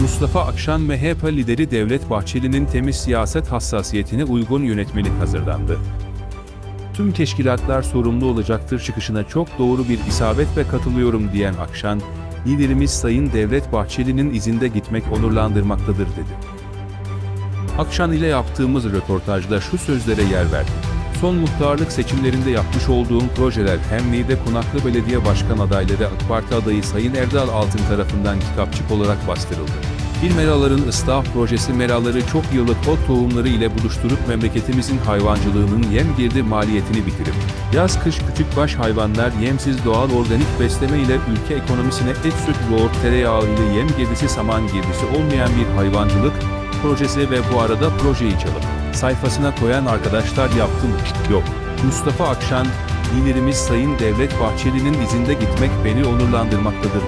Mustafa Akşan MHP lideri Devlet Bahçeli'nin temiz siyaset hassasiyetine uygun yönetmelik hazırlandı. Tüm teşkilatlar sorumlu olacaktır çıkışına çok doğru bir isabet ve katılıyorum diyen Akşan, liderimiz Sayın Devlet Bahçeli'nin izinde gitmek onurlandırmaktadır dedi. Akşan ile yaptığımız röportajda şu sözlere yer verdik. Son muhtarlık seçimlerinde yapmış olduğum projeler hem Niğde Konaklı Belediye Başkan adayları AK Parti adayı Sayın Erdal Altın tarafından kitapçık olarak bastırıldı. Bir meraların ıslah projesi meraları çok yıllık ot tohumları ile buluşturup memleketimizin hayvancılığının yem girdi maliyetini bitirip, yaz kış küçükbaş hayvanlar yemsiz doğal organik besleme ile ülke ekonomisine et süt yoğurt tereyağı ile yem girdisi saman girdisi olmayan bir hayvancılık, projesi ve bu arada projeyi çalıp sayfasına koyan arkadaşlar yaptı mı? Yok. Mustafa Akşan, liderimiz Sayın Devlet Bahçeli'nin izinde gitmek beni onurlandırmaktadır.